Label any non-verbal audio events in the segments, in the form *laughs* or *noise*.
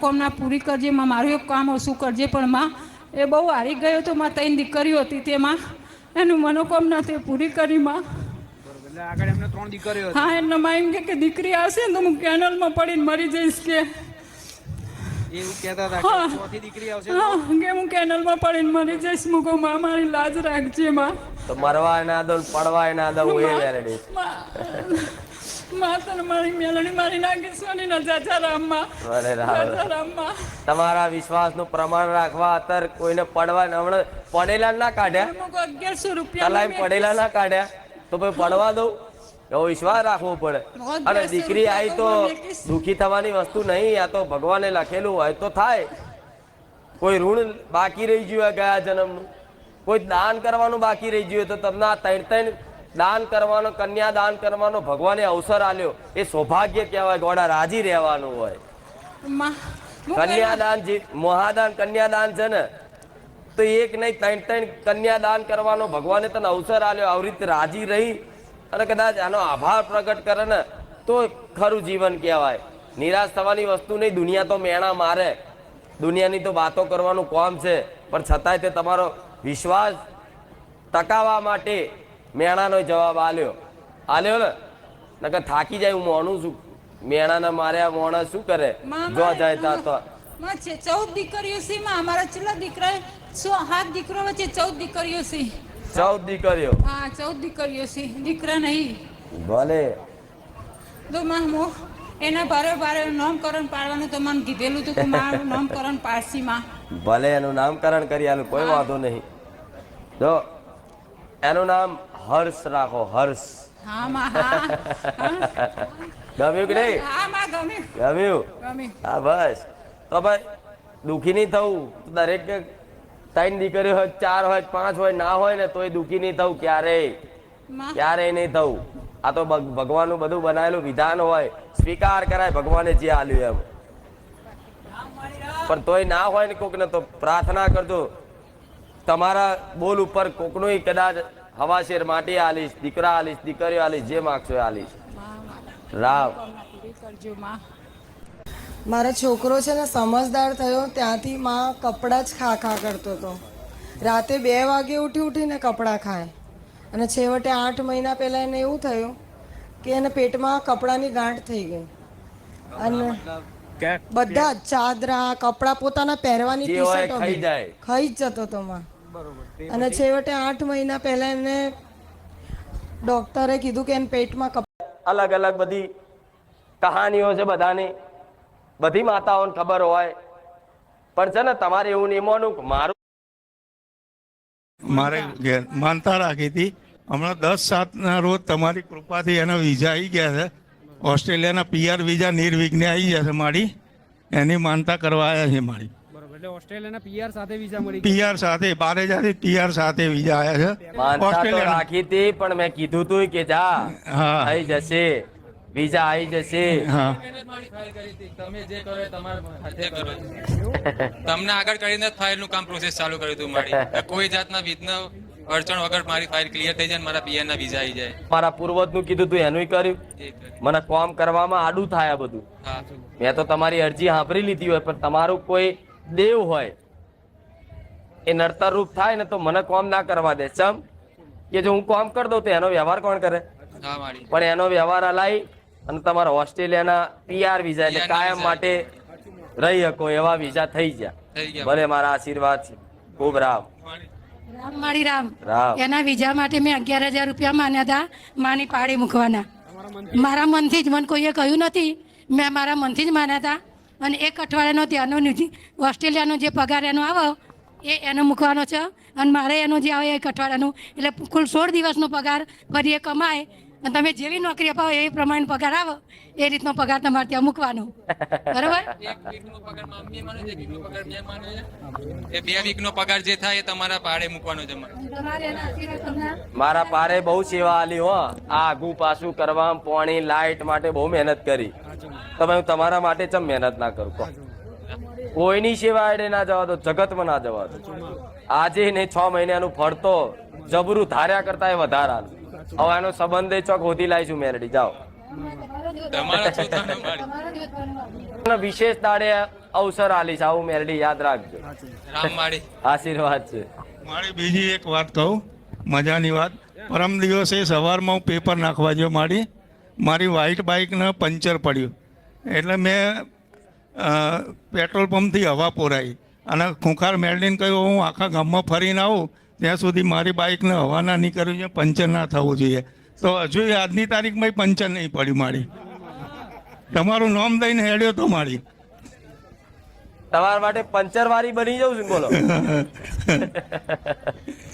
મનોકામના પૂરી કરજે માં મારું એક કામ ઓછું કરજે પણ માં એ બહુ હારી ગયો તો માં ત્રણ દીકરીઓ હતી તેમાં. એનું મનોકામના તે પૂરી કરી માં. હા એમને ત્રણ હા એમના માં એમ કે કે દીકરી આવશે ને તો હું કેનલમાં પડીને મરી જઈશ કે. એવું હા. દીકરી હા કે હું કેનલમાં પડીને મરી જઈશ કહું માં મારી લાજ રાખજે માં. તો મરવા ના દો પડવા ના દો એ વેરડી વિશ્વાસનું તમારા પ્રમાણ રાખવા અત્યારે કોઈને પડવા હમણાં પડેલા ના કાઢ્યા? અગિયારસો રૂપિયા પડેલા ના કાઢ્યા? તો ભાઈ પડવા દઉં? એવો વિશ્વાસ રાખવો પડે. અને દીકરી આવી તો દુખી થવાની વસ્તુ નહીં આ તો ભગવાને લખેલું હોય તો થાય. કોઈ ઋણ બાકી રહી ગયું હોય ગયા જન્મનું? કોઈ દાન કરવાનું બાકી રહી ગયું હોય તો તમને આ ત્રણ ત્રણ દાન કરવાનો કન્યા દાન કરવાનો ભગવાને અવસર આલ્યો એ સૌભાગ્ય કહેવાય ગોડા રાજી રહેવાનું હોય. કન્યાદાન જે મહાદાન કન્યાદાન છે ને તો એક નહીં ત્રણ ત્રણ કન્યાદાન કરવાનો ભગવાને તને અવસર આલ્યો આવી રીતે રાજી રહી અને કદાચ આનો આભાર પ્રગટ કરે ને તો ખરું જીવન કહેવાય. નિરાશ થવાની વસ્તુ નહીં દુનિયા તો મેણા મારે. દુનિયાની તો વાતો કરવાનું કોમ છે પણ છતાંય તે તમારો વિશ્વાસ ટકાવવા માટે મેણાનો જવાબ આલ્યો. આલ્યો ને નકર થાકી જાય હું મોણું છું. મેણાને માર્યા મોણા શું કરે? જો જાય તા તો. છે ચૌદ દીકરીઓ છે માં અમારા છેલ્લા દીકરા સો હાથ દીકરો વચ્ચે ચૌદ દીકરીઓ છે. ચૌદ દીકરીઓ. હા ચૌદ દીકરીઓ છે. દીકરા નહીં. ભલે. તો માં મો એના ભારે ભારે નામકરણ પાડવાનું તો મને કીધેલું હતું કે *laughs* મારું નામકરણ પાડશી માં. ભલે એનું નામકરણ કરી આલું કોઈ વાંધો નહીં. જો એનું નામ હર્ષ રાખો હર્ષ. ગમ્યું કે નહીં? ગમ્યું. હા બસ. તો ભાઈ દુખી નહીં થવું. દરેક ત્રણ દીકરી હોય ચાર હોય પાંચ હોય ના હોય ને તોય દુઃખી નહીં થવું ક્યારેય. ક્યારેય નહીં થવું. આ તો ભગવાનનું બધું બનાવેલું વિધાન હોય. સ્વીકાર કરાય ભગવાને જે આલ્યું એમ. પણ તોય ના હોય ને કોકને તો પ્રાર્થના કરજો. તમારા બોલ ઉપર કોકનું કદાચ હવાશેર માટી આલીશ દીકરા આલીશ દીકરીઓ આલીશ જે માગશો એ આલીશ. માં મારો છોકરો છે ને સમજદાર થયો ત્યાંથી માં કપડાં જ ખા ખા કરતો હતો. રાતે બે વાગે ઉઠી ઉઠીને કપડાં ખાય. અને છેવટે આઠ મહિના પહેલાં એને એવું થયું કે એને પેટમાં કપડાની ગાંઠ થઈ ગઈ. અને બધા જ ચાદરા કપડાં પોતાના પહેરવાની ટી શર્ટ ખાઈ જતો હતો માં. અને છેવટે આઠ મહિના પહેલાં એને ડૉક્ટરે કીધું કે એને પેટમાં કપ અલગ અલગ બધી કહાનીઓ છે બધાની. બધી માતાઓને ખબર હોય. પણ છે ને તમારે એવું નહીં માનું મારું મારે માનતા રાખી હતી. હમણાં દસ સાતના રોજ તમારી કૃપાથી એના વિઝા આવી ગયા છે. ઓસ્ટ્રેલિયાના પીઆર વિઝા નિર્વિઘ્ને આવી ગયા છે મારી. એની માનતા કરવા આવ્યા છે મારી. એટલે ઓસ્ટ્રેલિયાના પીઆર સાથે વિઝા મળી પીઆર સાથે બારે જાતે પીઆર સાથે વિઝા આવ્યા છે. ઓસ્ટ્રેલિયા રાખી હતી પણ મેં કીધું તું કે જા હા. થઈ જશે વિઝા આવી જશે. તમે જે કરો એ તમારા હાથે કરો. તમને આગળ કરીને ફાઇલનું કામ પ્રોસેસ ચાલુ કર્યું હતું મારી. કોઈ જાતના વિઘ્ન અડચણ વગર મારી ફાઇલ ક્લિયર થઈ જાય મારા પીઆર ના વિઝા આવી જાય. મારા પૂર્વજનું કીધું તું એનું કર્યું. મને કામ કરવામાં આડું થાય આ બધું. મેં તો તમારી અરજી સાંભળી લીધી હોય પણ તમારું કોઈ દેવ હોય એ નડતર રૂપ થાય ને તો મને કોમ ના કરવા દે. ચમ? કે જો હું કોમ કરી દઉં તો એનો વ્યવહાર કોણ કરે? પણ એનો વ્યવહાર અલાઈ અને તમારા ઓસ્ટ્રેલિયાના પીઆર વિઝા એટલે કાયમ માટે રહી શકો એવા વિઝા થઈ ગયા. ભલે મારા આશીર્વાદ છે. ખૂબ રામ. રામ મારી રામ. રામ. એના વિઝા માટે મેં અગિયાર હજાર રૂપિયા માન્યા હતા માની પાડી મૂકવાના. મારા મનથી જ મને કોઈએ કહ્યું નથી. મેં મારા મનથી જ માન્યા હતા. અને એક અઠવાડિયાનો ત્યાંનો ઓસ્ટ્રેલિયાનો જે પગાર એનો આવે એ એનો મૂકવાનો છે. અને મારે એનો જે આવે એક અઠવાડિયાનું. એટલે કુલ સોળ દિવસનો પગાર ફરી એ કમાય. અને તમે જેવી નોકરી અપાવો એ પ્રમાણે પગાર આવો. એ રીતનો પગાર તમારે ત્યાં મૂકવાનો. બરાબર? પગાર બે વીકનો પગાર જે થાય એ તમારા પાડે મૂકવાનો છે મારે. પારે બહુ સેવા આલી હો. આ આગું પાછું કરવા પાણી લાઈટ માટે બહુ મહેનત કરી. તમે હું તમારા માટે ચમ મહેનત ના કરું કહો. કોઈની સેવા આડે ના જવા દો જગતમાં ના જવા દો. આજે ને છ મહિનાનું ફળ તો જબરું ધાર્યા કરતા એ વધારે હાલ હવે એનો સંબંધ એ ચોક હોતી લાવીશું મેરડી જાઓ. વિશેષ દાડે અવસર આલીશ આવું મેરડી યાદ રાખજો. આશીર્વાદ છે. મારી બીજી એક વાત કહું મજાની વાત. પરમ દિવસે સવારમાં હું પેપર નાખવા જો મારી મારી વ્હાઇટ બાઇકને પંચર પડ્યું. એટલે મેં પેટ્રોલ પંપથી હવા પોરાઈ. અને ખૂંખાર મેળવીને કહ્યું હું આખા ગામમાં ફરીને આવું ત્યાં સુધી મારી બાઇકને હવા ના નીકળવી જોઈએ પંચર ના થવું જોઈએ. તો હજુ આજની તારીખમાં પંચર નહીં પડ્યું મારી. તમારું નામ દઈને હેડ્યો તો મારી. તમારા માટે પંચર વાળી બની જવું છું બોલો. *laughs*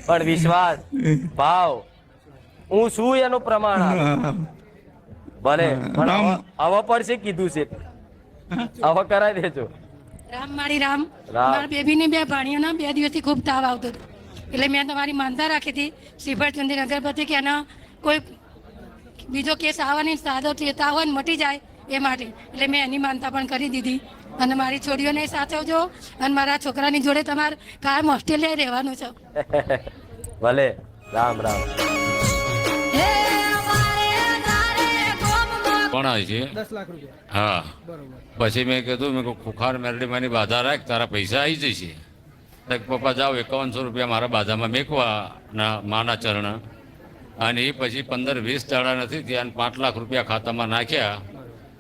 પણ વિશ્વાસ ભાવ હું શું એનું પ્રમાણ? ભલે આવા પર હવે કીધું છે? આવા કરાવી દેજો. રામ મારી રામ. મારા બેબીને બે ભાણીઓના બે દિવસથી ખૂબ તાવ આવતો હતો. એટલે મેં તમારી માનતા રાખી હતી શ્રીફળ ચંદ્ર અગરબત્તી કે એના કોઈ બીજો કેસ આવવાની સાદો તાવ હોય ને મટી જાય એ માટે. એટલે મેં એની માનતા પણ કરી દીધી. અને મારી છોડીઓને સાચવજો અને મારા છોકરાની જોડે તમારે કાયમ ઓસ્ટ્રેલિયા રહેવાનું છે. *laughs* ભલે. રામ રામ. આવે છે. દસ લાખ રૂપિયા. હા. પછી મેં કીધું મેં ખુખાર મેરડીમાંની બાધા રાખ તારા પૈસા આવી જશે. પપ્પા જાઓ એકાવનસો રૂપિયા મારા બાધામાં મેકવા ના માના ચરણ. અને એ પછી પંદર વીસ દાડા નથી ત્યાં પાંચ લાખ રૂપિયા ખાતામાં નાખ્યા.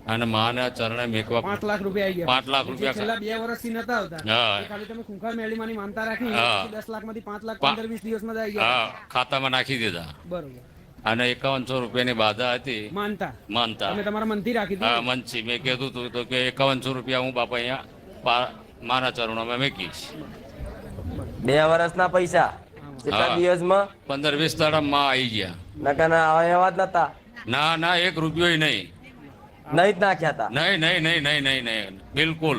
અને માના ચરણે મેકવા પાંચ લાખ રૂપિયા આવી ગયા. પાંચ લાખ રૂપિયા છેલ્લા બે વર્ષથી નતા આવતા. હા. ખાલી તમે ખૂંખાર મેળીમાંની માનતા રાખી દસ લાખમાંથી પાંચ લાખ પંદર વીસ દિવસમાં આવી ગયા. હા ખાતામાં નાખી દીધા. બરોબર. અને એકાવનસો રૂપિયાની બાધા હતી. માનતા. માનતા. તમે તમારા મનથી રાખી હા મનથી. મેં કીધું તું તો કે એકાવનસો રૂપિયા હું બાપા અહીંયા મારા ચરણોમાં મેકીશ. બે વર્ષના પૈસા. કેટલા દિવસમાં? પંદર વીસ દાડામાં આવી ગયા. નકા ના આવ્યા જ નતા? ના ના એક રૂપિયો નહીં. નહીં જ નાખ્યા હતા? નહીં નહીં નહીં નહીં નહીં નહીં. બિલકુલ.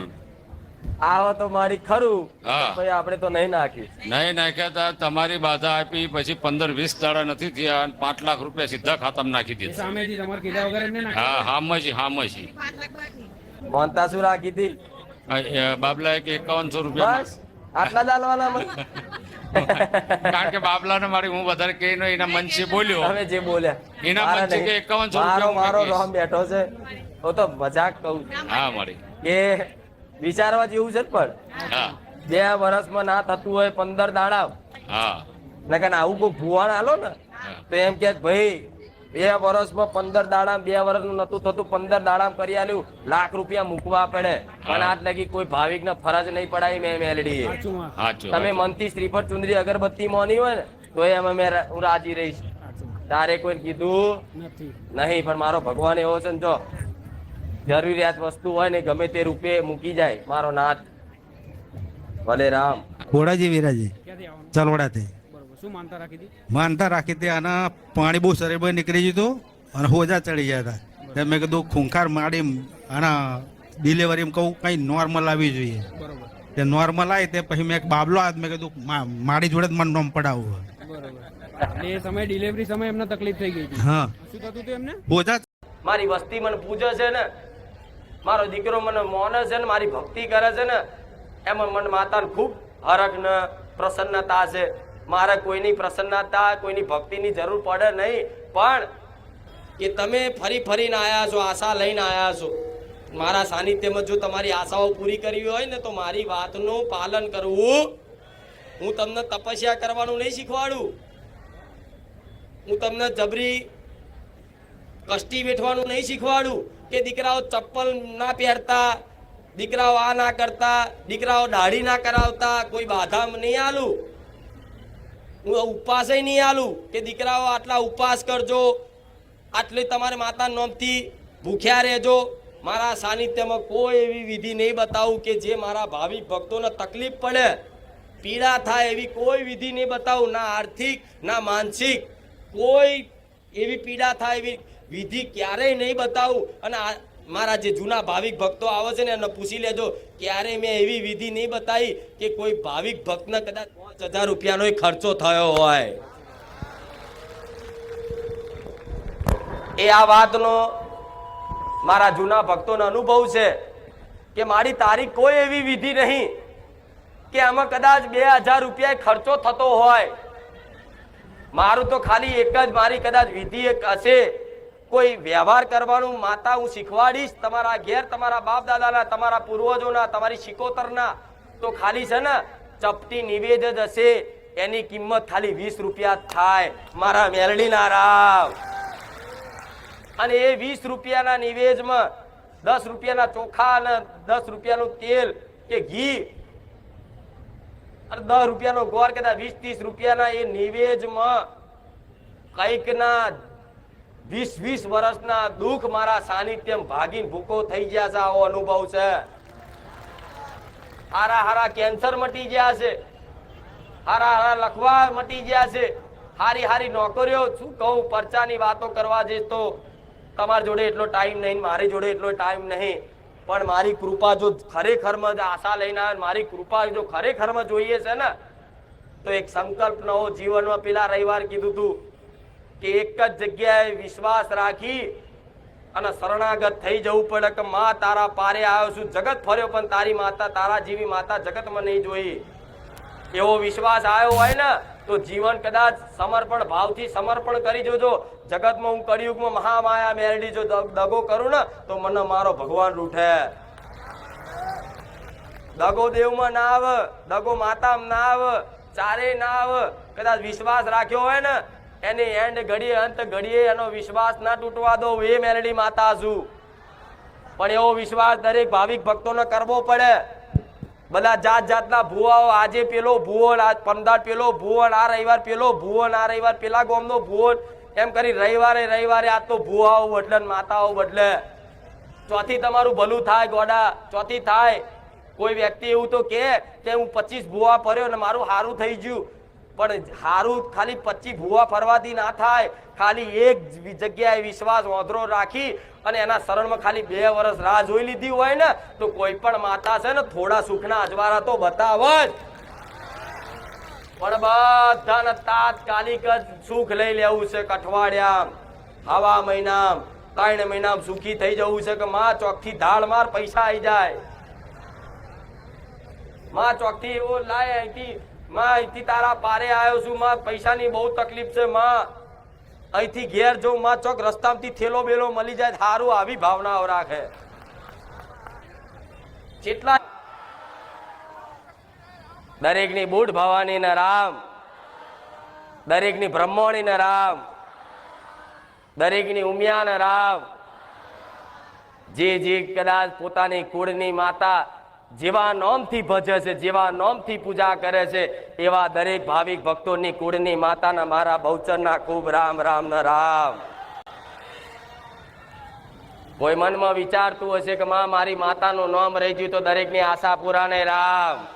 આવો તો મારી ખરું. ભાઈ આપણે તો નહીં નાખી નહીં નાખ્યા તા તમારી બાધા આપી પછી પંદર વીસ દાડા નથી થયા અને પાંચ લાખ રૂપિયા સીધા ખાતામાં નાખી દીધા. સામેથી તમારે કીધા વગર એમને નાખી હા હામસી હામસી મોનતા શું રાખી હતી? બાબલા એક એકાવનસો રૂપિયા આટલા જ આલવાના મને? *laughs* કારણ કે બાબલાને મારી હું વધારે કહી નહીં એના મનસી બોલ્યો. તમે જે બોલ્યા. એના મારા કે 51 મારો રૂપિયા મારો. રોમ બેઠો છે. હું તો મજાક કહું હા મારી. કે વિચારવા જેવું છે પણ. બે વર્ષમાં ના થતું હોય પંદર દાડા હા. નકર આવું કોઈ ભુવાણ આલો ને તો એમ કે ભાઈ બે વર્ષમાં પંદર દાડા બે વર્ષનું નતું થતું પંદર દાડા કરી આલ્યું લાખ રૂપિયા મૂકવા પડે. પણ આજ લગી કોઈ ભાવિક ને ફરજ નહીં પડાય મેં સાચું તમે મનથી શ્રીફળ ચુંદરી અગરબત્તી મોની હોય ને તો એમ અમે હું રાજી રહીશ. તારે કોઈ કીધું? નથી. નહીં પણ મારો ભગવાન એવો છે ને જો જરૂરિયાત વસ્તુ હોય ને ગમે તે રૂપે મૂકી જાય. મારો નાથ. ભલે રામ ઘોડાજી વીરાજી. ચલવડાથી શું માનતા રાખી હતી? માનતા રાખી હતી આના પાણી બહુ શરીરમાં નીકળી ગયું હતું અને હોજા ચડી ગયા હતા. તો મેં કીધું ખૂંખાર માડી આના ડિલિવરી કહું કંઈ નોર્મલ આવી જોઈએ. તે નોર્મલ આવી તે પછી મેં એક બાબલો હાથ મેં કીધું માડી જોડે જ મને નોમ પડાવું. બરોબર. એટલે એ સમય ડિલિવરી સમય એમને તકલીફ થઈ ગઈ હા. શું થતું હતું એમને? હોજા મારી વસ્તી મને પૂજે છે ને. મારો દીકરો મને મોને છે ને, મારી ભક્તિ કરે છે ને, એમાં મને માતાને ખૂબ હરખ ને પ્રસન્નતા છે. મારે કોઈની પ્રસન્નતા, કોઈની ભક્તિની જરૂર પડે નહીં. પણ કે તમે ફરી ફરીને આવ્યા છો, આશા લઈને આવ્યા છો, મારા સાનિધ્યમાં જો તમારી આશાઓ પૂરી કરવી હોય ને, તો મારી વાતનું પાલન કરવું. હું તમને તપસ્યા કરવાનું નહીં શીખવાડું. હું તમને જબરી કષ્ટી વેઠવાનું નહીં શીખવાડું કે દીકરાઓ ચપ્પલ ના પહેરતા, દીકરાઓ આ ના કરતા, દીકરાઓ દાઢી ના કરાવતા, કોઈ બાધા નહીં આલું. હું ઉપવાસે નહીં આલું કે દીકરાઓ આટલા ઉપવાસ કરજો, આટલી તમારે માતા નોમથી ભૂખ્યા રહેજો. મારા સાનિધ્યમાં કોઈ એવી વિધિ નહીં બતાવું કે જે મારા ભાવિક ભક્તોને તકલીફ પડે. પીડા થાય એવી કોઈ વિધિ નહીં બતાવું, ના આર્થિક, ના માનસિક. કોઈ એવી પીડા થાય, એવી વિધિ ક્યારેય નહીં બતાવું. અને મારા જે જૂના ભાવિક ભક્તો આવે છે ને એને પૂછી લેજો ક્યારેય મેં એવી વિધિ નહીં બતાવી કે કોઈ ભાવિક ભક્તને કદાચ પાંચ હજાર રૂપિયાનો ખર્ચો થયો હોય? એ આ વાતનો મારા જૂના ભક્તોનો અનુભવ છે કે મારી તારીખ કોઈ એવી વિધિ નહીં કે આમાં કદાચ બે હજાર રૂપિયા ખર્ચો થતો હોય. મારું તો ખાલી એક જ, મારી કદાચ વિધિ એક હશે. કોઈ વ્યવહાર કરવાનું માતા, હું શીખવાડીશ તમારા ઘેર, તમારા બાપ દાદાના તમારા પૂર્વજોના, તમારી શિકોતરના. તો ખાલી છે ને, ચપટી નિવેદ જ હશે. એની કિંમત ખાલી વીસ રૂપિયા થાય. મારા મેલડીના રાવ અને એ વીસ રૂપિયાના નિવેજમાં દસ રૂપિયાના ચોખા અને દસ રૂપિયાનું તેલ કે ઘી અને દસ રૂપિયાનો ગોળ કદાચ વીસ, ત્રીસ રૂપિયાના એ નિવેજમાં કંઈકના વીસ વીસ વર્ષના દુઃખ મારા સાનિધ્યમ ભાગીને ભૂકો થઈ ગયા છે, આવો અનુભવ છે. હારા હારા કેન્સર મટી ગયા છે. હારા હારા લખવા મટી ગયા છે. હારી હારી નોકરીઓ, શું કહું, પરચાની વાતો કરવા જઈશ તો તમારી જોડે એટલો ટાઈમ નહીં, મારી જોડે એટલો ટાઈમ નહીં. પણ મારી કૃપા જો ખરેખરમાં આશા લઈને આવે મારી કૃપા જો ખરેખરમાં જોઈએ છે ને, તો એક સંકલ્પ નવો જીવનમાં પેલા રવિવાર કીધું તું કે એક જ જગ્યાએ વિશ્વાસ રાખી અને શરણાગત થઈ જવું પડે કે માં તારા પારે આવ્યો છું, જગત ફર્યો પણ તારી માતા, તારા જેવી માતા જગતમાં નહીં જોઈ એવો વિશ્વાસ આવ્યો હોય ને તો જીવન કદાચ સમર્પણ ભાવથી સમર્પણ કરી જોજો. જગતમાં હું કળિયુગમાં મહામાયા મેરડી જો દગો કરું ને, તો મને મારો ભગવાન રૂઠે. દગો દેવમાં ના આવ, દગો માતામાં ના આવ ચારે ના આવ. કદાચ વિશ્વાસ રાખ્યો હોય ને, એની એન્ડ ઘડીએ, અંત ઘડીએ એનો વિશ્વાસ ના તૂટવા દો. એ મેરડી માતા છું. પણ એવો વિશ્વાસ દરેક ભાવિક ભક્તોને કરવો પડે. બધા જાત જાતના ભુવાઓ, આજે પેલો ભુવન, આજ પંદર પેલો ભુવન, આ રવિવાર પેલો ભુવન, આ રવિવાર પેલા ગોમનો ભુવન. એમ કરી રવિવારે રવિવારે આ તો ભુવાઓ બદલે માતાઓ બદલે. ચોથી તમારું ભલું થાય ગોડા, ચોથી થાય. કોઈ વ્યક્તિ એવું તો કે હું પચીસ ભૂવા ફર્યો ને મારું સારું થઈ ગયું. પણ સારું ખાલી પચીસ ભૂવા ફરવાથી ના થાય. ખાલી એક જગ્યાએ વિશ્વાસ ઓધરો રાખી અને એના શરણમાં ખાલી બે વર્ષ રાહ જોઈ લીધી હોય ને, તો કોઈ પણ માતા છે ને, થોડા સુખના અજવારા તો બતાવ જ. પણ બધાને તાત્કાલિક જ સુખ લઈ લેવું છે કઠવાડિયા હવા મહિના ત્રણ મહિના સુખી થઈ જવું છે કે માં ચોકથી ધાડ માર પૈસા આવી જાય. માં ચોકથી એવો લાય અહીંથી, માં અહીંથી તારા પારે આવ્યો છું, માં પૈસાની બહુ તકલીફ છે, માં. અહીંથી ઘેર જો માં ચોક રસ્તામાંથી થેલો બેલો મળી જાય સારું આવી ભાવનાઓ રાખે. જેટલા દરેકની બુઢ ભવાની ને રામ. દરેકની બ્રહ્મણી ને રામ. દરેકની ઉમિયા ને રામ. જે જે કદાચ પોતાની કુળની માતા જેવા નોમથી ભજે છે, જેવા નોમથી પૂજા કરે છે, એવા દરેક ભાવિક ભક્તોની કુળની માતાના મારા બહુચરના ખૂબ રામ રામ, ન રામ. કોઈ મનમાં વિચારતું હશે કે માં, મારી માતાનું નામ રહી ગયું તો દરેકની આશા પૂરા નહીં, રામ.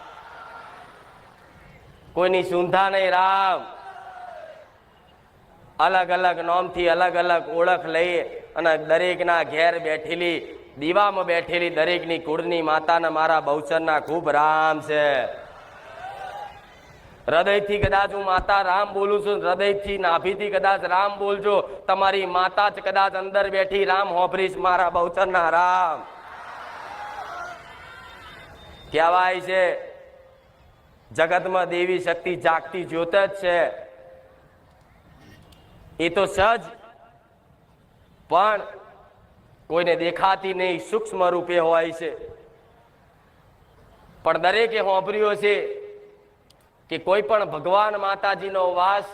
કોઈની સુંધા નહીં, રામ. અલગ અલગ નોમથી અલગ અલગ ઓળખ લઈ અને દરેકના ઘેર બેઠેલી દીવામાં બેઠેલી દરેકની કુળની માતાના મારા બહુચરના ખૂબ રામ છે. હૃદયથી કદાચ હું માતા રામ બોલું છું, હૃદયથી નાભીથી કદાચ રામ બોલજો, તમારી માતા જ કદાચ અંદર બેઠી રામ હોભરીશ મારા બહુચરના રામ. કહેવાય છે, જગતમાં દેવી શક્તિ જાગતી જ્યોત જ છે. એ તો સજ પણ કોઈને દેખાતી નહીં સૂક્ષ્મ રૂપે હોય છે. પણ દરેકે હોંભર્યો છે કે કોઈ પણ ભગવાન માતાજીનો વાસ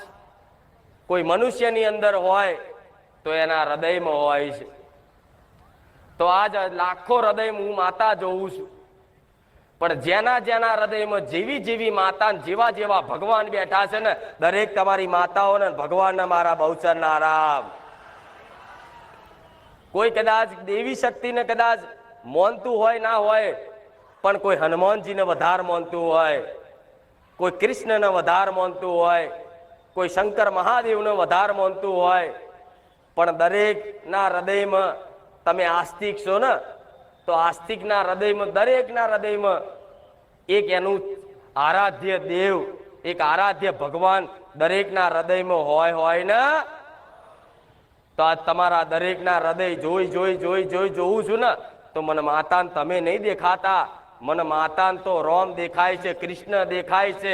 કોઈ મનુષ્યની અંદર હોય તો એના હૃદયમાં હોય છે. તો આજ લાખો હૃદય હું માતા જોઉં છું. પણ જેના જેના હૃદયમાં જેવી જેવી માતા જેવા જેવા ભગવાન બેઠા છે ને, દરેક તમારી માતાઓને ભગવાનના મારા બહુચરના રામ કોઈ કદાચ દેવી શક્તિને કદાચ માનતું હોય, ના હોય, પણ કોઈ હનુમાનજીને વધારે માનતું હોય, કોઈ કૃષ્ણને વધારે માનતું હોય, કોઈ શંકર મહાદેવને વધારે માનતું હોય, પણ દરેકના હૃદયમાં તમે આસ્તિક છો ને, તો આસ્તિકના હૃદયમાં, દરેકના હૃદયમાં એક એનું આરાધ્ય દેવ, એક આરાધ્ય ભગવાન દરેકના હૃદયમાં હોય હોય ને તો આ તમારા દરેકના હૃદય જોઈ જોઈ જોઈ જોઈ જોઉં છું ને, તો મને માતાન તમે નહીં દેખાતા. મને માતા તો રોમ દેખાય છે, કૃષ્ણ દેખાય છે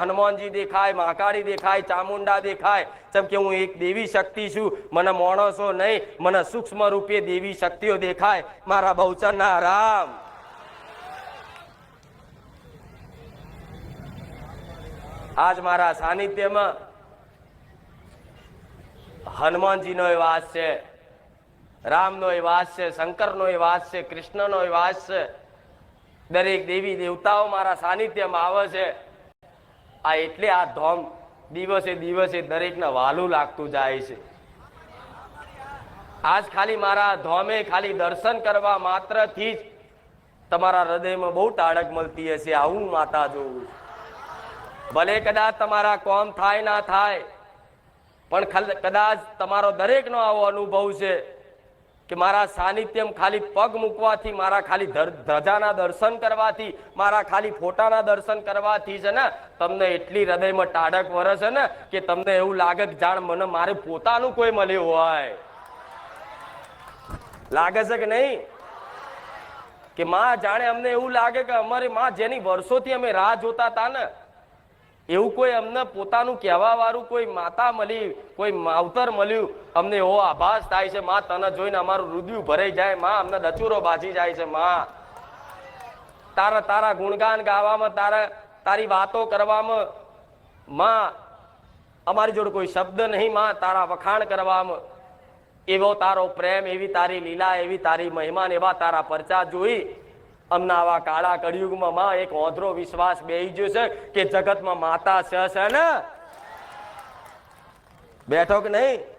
હનુમાનજી દેખાય, મહાકાળી દેખાય, ચામુંડા દેખાય. જેમ કે હું એક દેવી શક્તિ છું, મને માણસો નહીં, મને સૂક્ષ્મ રૂપે દેવી શક્તિઓ દેખાય. મારા બહુચરના રામ આજ મારા સાનિધ્યમાં હનુમાનજીનો એ વાસ છે, રામનો એ વાસ છે, શંકરનો એ વાસ છે, કૃષ્ણનો એ વાસ છે. દરેક દેવી દેવતાઓ મારા સાનિધ્યમાં આવે છે. આ એટલે આ ધોમ દિવસે દિવસે દરેકને વાલું લાગતું જાય છે. આજ ખાલી મારા ધોમે ખાલી દર્શન કરવા માત્રથી જ તમારા હૃદયમાં બહુ ટાળક મળતી હશે, આવું માતા જોવું ભલે કદાચ તમારા કોમ થાય, ના થાય પણ કદાચ તમારો દરેકનો આવો અનુભવ છે કે મારા સાનિધ્યમ ખાલી પગ મૂકવાથી, મારા ખાલી ધજાના દર્શન કરવાથી, મારા ખાલી ફોટાના દર્શન કરવાથી છે ને, તમને એટલી હૃદયમાં ટાઢક વરસે ને, કે તમને એવું લાગે કે જાણ મને મારે પોતાનું કોઈ મળ્યું હોય. લાગે છે કે નહીં? કે માં જાણે અમને એવું લાગે કે અમારી માં જેની વર્ષોથી અમે રાહ જોતા હતા ને એવું કોઈ અમને પોતાનું કહેવા વાળું કોઈ માતા મળી, કોઈ માવતર મળ્યું, અમને એવો આભાસ થાય છે, માં, તને જોઈને અમારું હૃદય ભરાઈ જાય, માં, અમને દચુરો બાજી જાય છે, માં. તારા તારા ગુણગાન ગાવામાં, તારા, તારી વાતો કરવામાં, માં, અમારી જોડે કોઈ શબ્દ નહીં, માં, તારા વખાણ કરવામાં. એવો તારો પ્રેમ, એવી તારી લીલા, એવી તારી મહેમાન એવા તારા પરચા જોઈ અમના આવા કાળા કળિયુગમાં માં એક ઓધરો વિશ્વાસ બેહી ગયો છે કે જગતમાં માતા છે ને? બેઠો કે નહીં?